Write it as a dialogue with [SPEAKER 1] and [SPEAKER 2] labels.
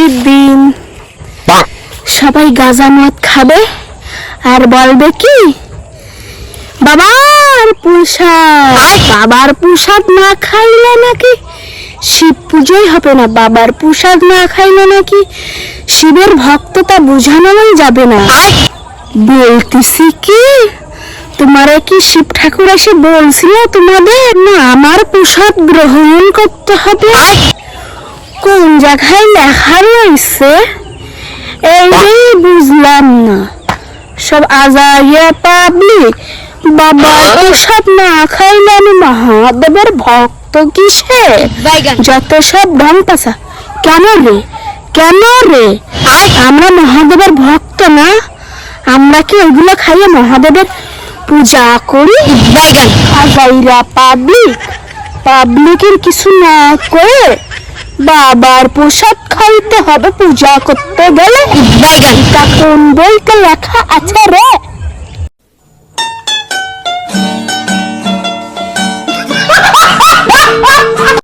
[SPEAKER 1] শিবরাত্রির দিন। সবাই গাঁজা মদ খাবে আর বলবে কি? বাবার প্রসাদ। বাবার প্রসাদ না খাইলে নাকি শিব পুজোই হবে না। বাবার প্রসাদ না খাইলে নাকি শিবের ভক্ততা বোঝানোই যাবে না। বলতেছি কি? তোমারে কি শিব ঠাকুর এসে বলছিল তোমাদের? না আমার প্রসাদ গ্রহণ করতে হবে। কোন জায়গায় লেখা রয়েছে? এইটাই বুঝলাম না। সব আজাইয়া পাবলিক বাবার প্রসাদ না খাইলে আমি মহাদেবের ভক্ত কিসে? যত সব ঢং পাশা কেন রে? কেন রে? আমরা মহাদেবের ভক্ত না? আমরা কি ওইগুলো খাইয়ে মহাদেবের পূজা করি? আজাইরা পাবলিক পাবলিকের কিছু না করে বাবার প্রসাদ খাইতে হবে পূজা করতে গেলে। এটা কোন বইতে লেখা আছে রে?